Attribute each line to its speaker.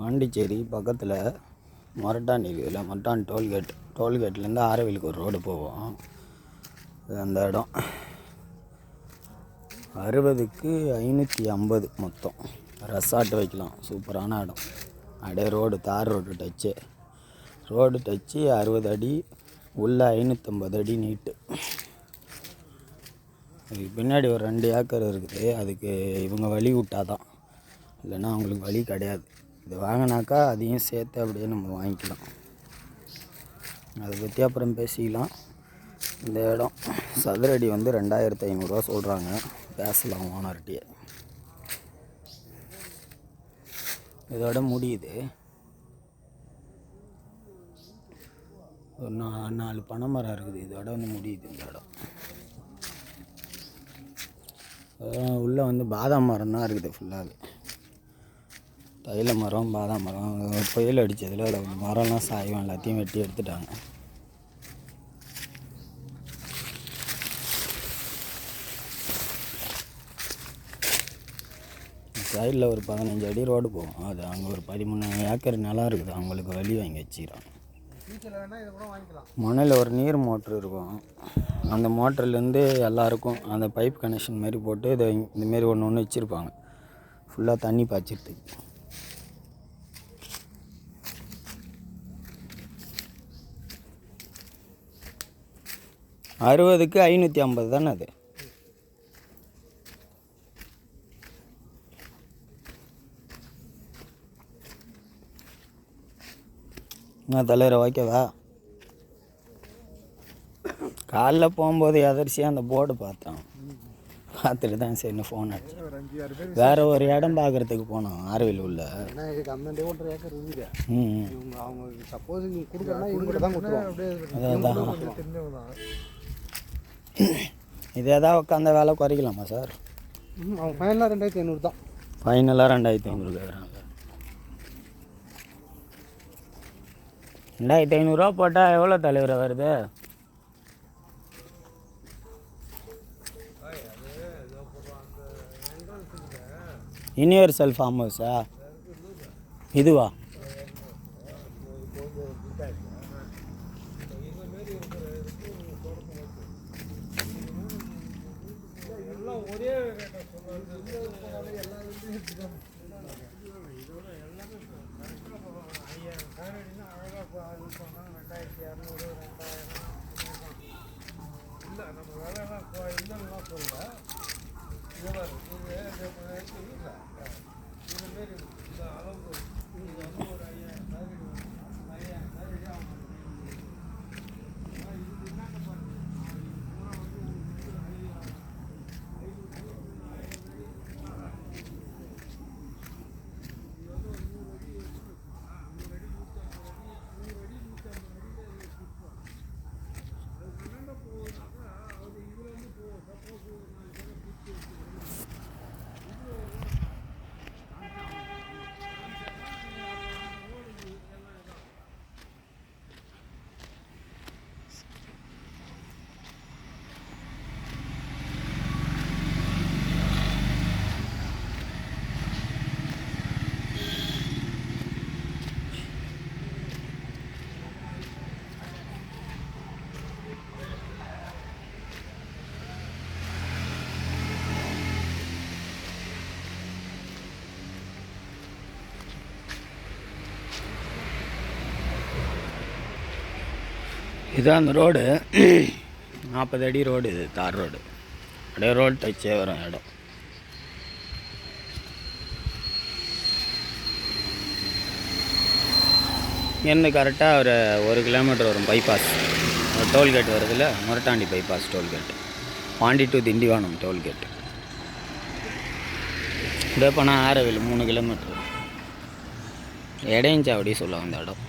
Speaker 1: பாண்டிச்சேரி பக்கத்தில் மொரட்டான் இருக்குதுல்ல மொரட்டான் டோல்கேட் டோல்கேட்லேருந்து ஆரவிலுக்கு ஒரு ரோடு போவோம். அந்த இடம். அறுபதுக்கு ஐநூற்றி ஐம்பது மொத்தம். ரெசார்ட் வைக்கலாம். சூப்பரான இடம். அப்படியே ரோடு தார் ரோடு டச்சு ரோடு டச்சு அறுபது அடி உள்ள ஐநூற்றம்பது அடி நீட்டு. இதுக்கு பின்னாடி ஒரு ரெண்டு ஏக்கர் இருக்குது. அதுக்கு இவங்க வழி விட்டாதான். இல்லைன்னா அவங்களுக்கு வழி கிடையாது. இது வாங்கினாக்கா அதையும் சேர்த்து அப்படியே நம்ம வாங்கிக்கலாம். அதை பற்றி அப்புறம் பேசிக்கலாம். இந்த இடம் சதுரடி வந்து ரெண்டாயிரத்து ஐநூறுரூவா சொல்கிறாங்க பேசலாம் ஓனர்கிட்டயே. இதோட முடியுது. ஒரு நா நாலு பனை மரம் இருக்குது. இதோட வந்து முடியுது இந்த இடம். உள்ளே வந்து பாதாம் மரம் தான் இருக்குது ஃபுல்லாகவே தைல மரம் பாதாம் மரம் புயல் அடித்ததில் அதில் மரம்லாம் சாயம் எல்லாத்தையும் வெட்டி எடுத்துட்டாங்க. சைடில் ஒரு பதினஞ்சு அடி ரோடு போகும். அது அங்கே ஒரு பதிமூணு ஏக்கர் நிலம் இருக்குது. அவங்களுக்கு வழி வாங்கி வச்சுக்கிறோம். மண்ணில் ஒரு நீர் மோட்ரு இருக்கும். அந்த மோட்டர்லேருந்து எல்லாருக்கும் அந்த பைப் கனெக்ஷன் மாரி போட்டு இதை இந்தமாரி ஒன்று ஒன்று வச்சுருப்பாங்க. ஃபுல்லாக தண்ணி பாய்ச்சிட்டு அறுபதுக்கு ஐநூற்றி ஐம்பது தானே அது? என்ன தலைவரை ஓகேவா காலைல போகும்போது எதர்ச்சியாக அந்த போர்டு பார்த்தோம். பார்த்துட்டு தான் சரின்னு ஃபோன் பேர் வேற ஒரு இடம் பார்க்குறதுக்கு போனோம் ஆர்வில் உள்ள. ம்
Speaker 2: அதான்
Speaker 1: தான் இது எதாவது உட்காந்த வேலை குறைக்கலாமா சார்?
Speaker 2: அவங்க ஃபைனலாக ரெண்டாயிரத்தி ஐநூறு தான்.
Speaker 1: ஃபைனலாக ரெண்டாயிரத்தி ஐநூறு கேட்குறாங்க ரெண்டாயிரத்தி ஐநூறுரூவா போட்டால் எவ்வளோ தலைவரை வருது? யூனிவர்சல் ஃபார்ம் ஹவுஸா இதுவா?
Speaker 3: எல்லாம் ஒரே ஐயாயிரம் காரடினா அழகாக சொன்னாங்க ரெண்டாயிரத்தி இரநூறு ரெண்டாயிரம் இல்லை நம்ம வேலைலாம் இல்லைன்னா சொல்லல இவ்வளோ இருக்குது இதுமாரி
Speaker 1: இதான் அந்த ரோடு. நாற்பது அடி ரோடு இது தார் ரோடு. அப்படியே ரோடு டச்சே வரும் இடம். இங்கேருந்து கரெக்டாக ஒரு ஒரு கிலோமீட்டர் வரும் பைபாஸ் டோல்கேட் வருதுல்ல Murattandi bypass tollgate Pondy to Tindivanam tollgate இதே போனால் ஆரவில் மூணு கிலோமீட்டர் இடையஞ்சாவடி சொல்லுவாங்க அந்த இடம்.